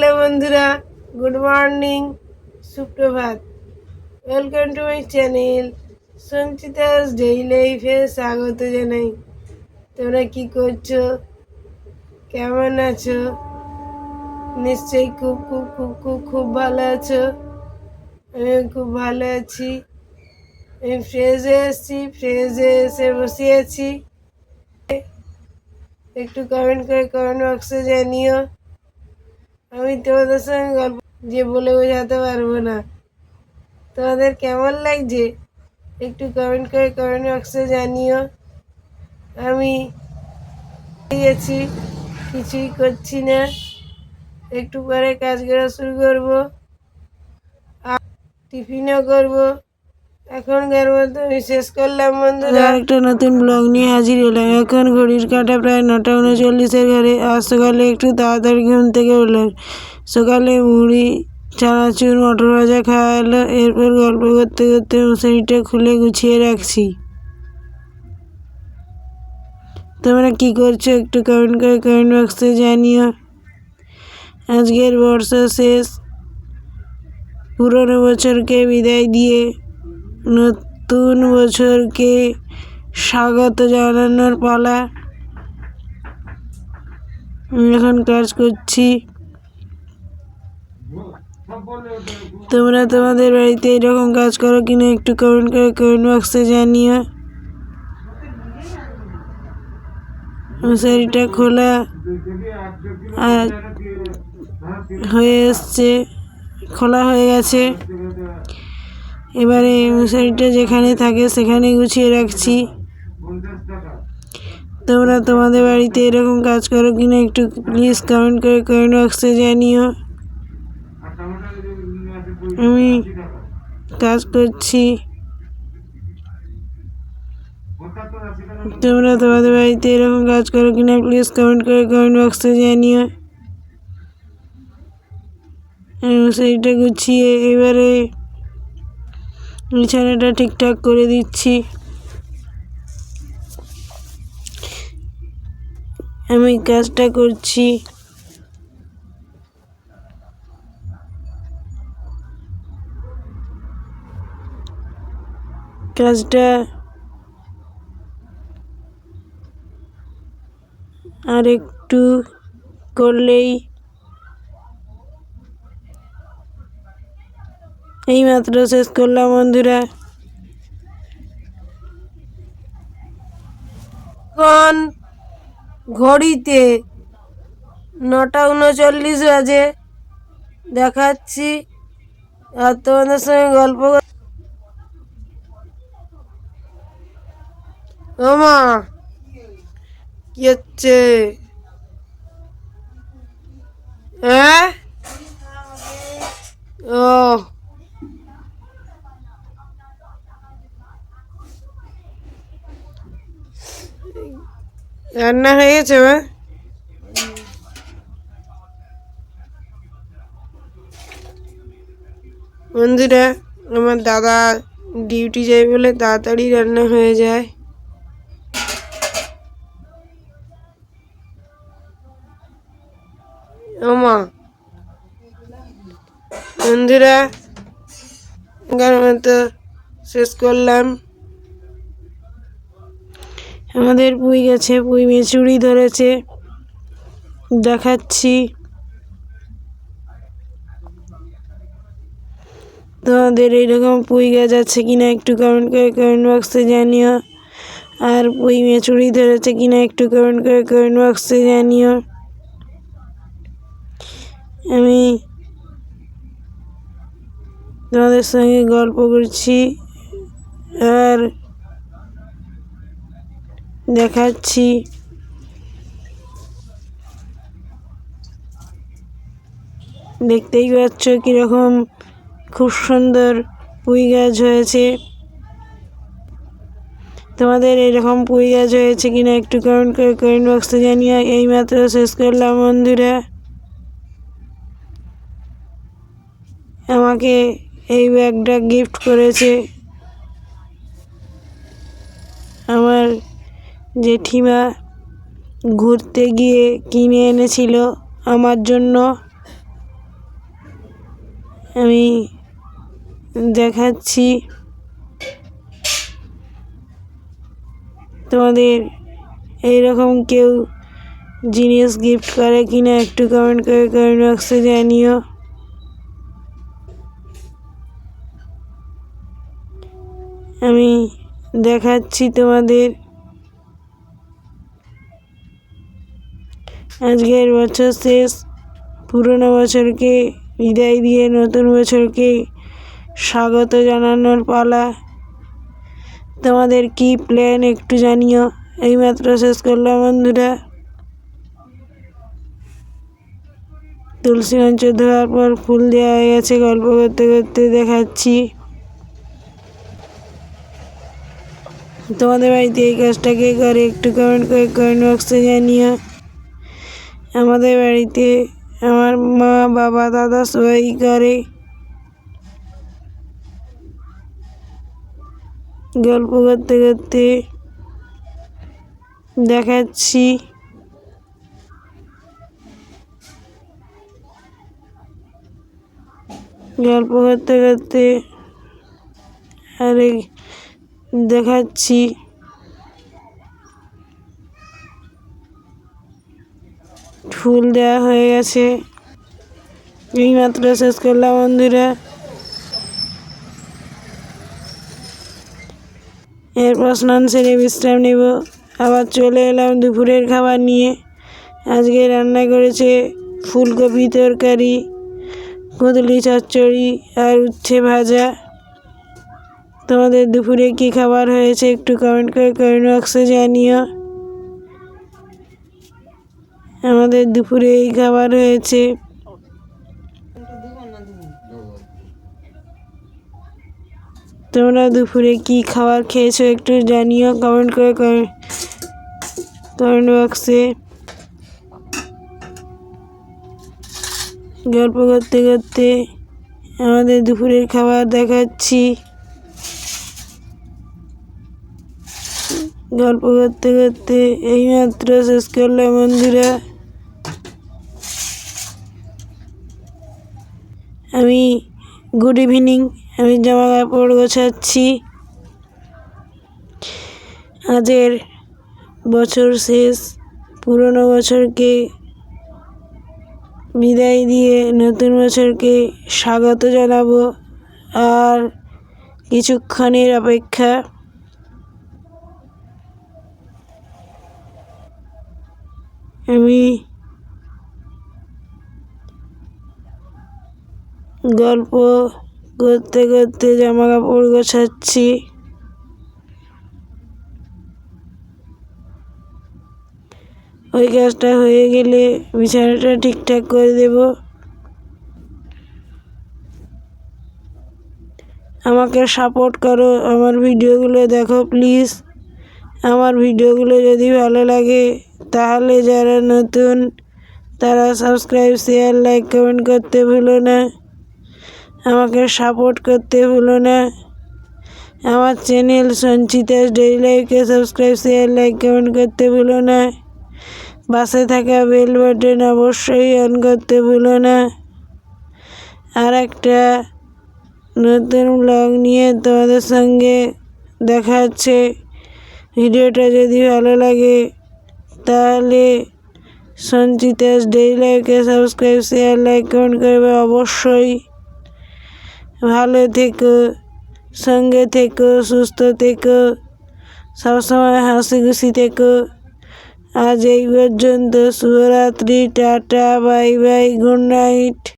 Hello বন্ধুরা, good morning, সুপ্রভাত। Welcome to my channel Sanchita's daily লাইফে স্বাগত জানাই। তোমরা কি করছ? কেমন আছো? নিশ্চয়ই খুব খুব খুব খুব খুব ভালো আছো। আমি খুব ভালো আছি। আমি ফ্রেজে এসেছি ফ্রেজে এসে বসে আছি। একটু কমেন্ট করে কমেন্ট বক্সে জানিও। আমি তোমাদের সঙ্গে গল্প যে বলে বোঝাতে পারব না। তোমাদের কেমন লাগছে? একটু কমেন্ট করে কমেন্ট বক্সে জানিও। আমি গেছি, কিছুই করছি না। একটু পরে কাজ করা শুরু করব। টিফিনও করব। এখনকার মতো শেষ করলাম, বন্ধুরা। একটা নতুন ব্লগ নিয়ে হাজির হলাম। এখন ঘড়ির কাটা প্রায় নটা উনচল্লিশের ঘরে। আজ সকালে একটু তাড়াতাড়ি ঘুম থেকে উঠলাম। সকালে মুড়ি, চানাচুর, মটর ভাজা খাওয়া হলো এরপর গল্প করতে করতে মশারিটা খুলে গুছিয়ে রাখছি। তোমরা কি করছ একটু কমেন্ট করে কমেন্ট বক্সে জানিও। আজকের বর্ষা শেষ। পুরনো বছরকে বিদায় দিয়ে নতুন বছরকে স্বাগত জানানোর পালা। আমি এখন কাজ করছি। তোমরা তোমাদের বাড়িতে এরকম কাজ করো কিনা একটু কমেন্ট করে কমেন্ট বক্সে জানিও। মশারিটা খোলা আর হয়ে এসছে, খোলা হয়ে গেছে। এবারে মশারিটা যেখানে থাকে সেখানে গুছিয়ে রাখছি। তোমরা তোমাদের বাড়িতে এরকম কাজ করো কিনা একটু প্লিজ কমেন্ট করে কমেন্ট বক্সে জানিও। আমি কাজ করছি। তোমরা তোমাদের বাড়িতে এরকম কাজ করো কিনা প্লিজ কমেন্ট করে কমেন্ট বক্সে জানিও। আমি মশারিটা গুছিয়ে এবারে বিছানাটা ঠিকঠাক করে দিচ্ছি। আমি কাজটা করছি। কাজটা আর একটু করলেই এই মাত্র শেষ করলাম, বন্ধুরা। এখন ঘড়িতে নটা উনচল্লিশ বাজে। দেখাচ্ছি আর তোমাদের সঙ্গে গল্প কর- ও মা, কি হচ্ছে? হ্যাঁ? ও। রান্না হয়ে গেছে মা? বন্ধুরা, আমার দাদা ডিউটি যায় বলে তাড়াতাড়ি রান্না হয়ে যায়। বন্ধুরা এখানে মতো শেষ করলাম। আমাদের পুঁই গেছে, পুঁই মেচুরি ধরেছে। দেখাচ্ছি। তোমাদের এইরকম পুঁই গাছ আছে কিনা একটু কমেন্ট করে কমেন্ট বক্সে জানিও। আর পুঁই মেচুরি ধরেছে কিনা একটু কমেন্ট করে কমেন্ট বক্সে জানিও। আমি তোমাদের সঙ্গে গল্প করছি। আর দেখাচ্ছি। দেখতেই পাচ্ছ কীরকম খুব সুন্দর পুঁই গাছ হয়েছে। তোমাদের এরকম পুঁই গাছ হয়েছে কিনা একটু কমেন্ট করে কমেন্ট বক্সে জানিয়ে এইমাত্র শেষ করলাম বন্ধুরা। আমাকে এই ব্যাগটা গিফট করেছে। আমার জেঠিমা ঘুরতে গিয়ে কিনে এনেছিল আমার জন্য। আমি দেখাচ্ছি। তোমাদের এইরকম কেউ জিনিস গিফট করে কিনা একটু কমেন্ট করে কমেন্ট বক্সে জানিও। আমি দেখাচ্ছি তোমাদের আজকের বছর শেষ। পুরনো বছরকে বিদায় দিয়ে নতুন বছরকে স্বাগত জানানোর পালা। তোমাদের কি প্ল্যান একটু জানিও। এইমাত্র শেষ করলাম বন্ধুরা। তুলসী মঞ্চ ধোয়ার পর ফুল দেওয়া হয়ে গেছে। গল্প করতে করতে দেখাচ্ছি। তোমাদের বাড়িতে এই কাজটা কে করে একটু কমেন্ট করে কমেন্ট বক্সে জানিও। আমাদের বাড়িতে আমার মা, বাবা, দাদা সবাই করে। গল্প করতে করতে দেখাচ্ছি। গল্প করতে করতে আরে দেখাচ্ছি। ফুল দেওয়া হয়ে গেছে। এই মাত্র শেষ করলাম বন্ধুরা। এরপর স্নান সেরে বিশ্রাম নেব। আবার চলে এলাম দুপুরের খাবার নিয়ে। আজকে রান্না করেছে ফুলকপি তরকারি, কুঁদলি চচ্চড়ি আর উচ্ছে ভাজা। তোমাদের দুপুরে কি খাবার হয়েছে একটু কমেন্ট করে কমেন্ট বক্সে জানিও। আমাদের দুপুরে এই খাবার হয়েছে তোমরা দুপুরে কি খাবার খেয়েছো একটু জানিও কমেন্ট করে কমেন্ট বক্সে গল্প করতে করতে আমাদের দুপুরের খাবার দেখাচ্ছি। গল্প করতে করতে এইমাত্র শেষ করলাম বন্ধুরা। আমি গুড ইভিনিং আমি জামা কাপড় গোছাচ্ছি। আজের বছর শেষ, পুরনো বছরকে বিদায় দিয়ে নতুন বছরকে স্বাগত জানাব। আর কিছুক্ষণের অপেক্ষা। আমি গল্প করতে করতে জামা কাপড় গোছাচ্ছি। ওই কাজটা হয়ে গেলে বিছানাটা ঠিকঠাক করে দেব। আমাকে সাপোর্ট করো, আমার ভিডিওগুলো দেখো প্লিজ আমার ভিডিওগুলো যদি ভালো লাগে, তাহলে যারা নতুন, তারা সাবস্ক্রাইব শেয়ার লাইক কমেন্ট করতে ভুলো না। আমাকে সাপোর্ট করতে ভুলো না। আমার চ্যানেল সঞ্চিতাস ডেইলি লাইফকে সাবস্ক্রাইব শেয়ার লাইক কমেন্ট করতে ভুলো না। পাশে থাকা বেল বাটন অবশ্যই অন করতে ভুলো না। আর একটা নতুন ব্লগ নিয়ে তোমাদের সঙ্গে দেখা হচ্ছে। ভিডিওটা যদি ভালো লাগে, তাহলে সঞ্চিতাস ডেইলি লাইফকে সাবস্ক্রাইব শেয়ার লাইক কমেন্ট করবে অবশ্যই। ভালো থেকো সঙ্গে থেকো সুস্থ থেকো সবসময় হাসি খুশি থেকো আজ এই পর্যন্ত শুভরাত্রি tata bye bye good night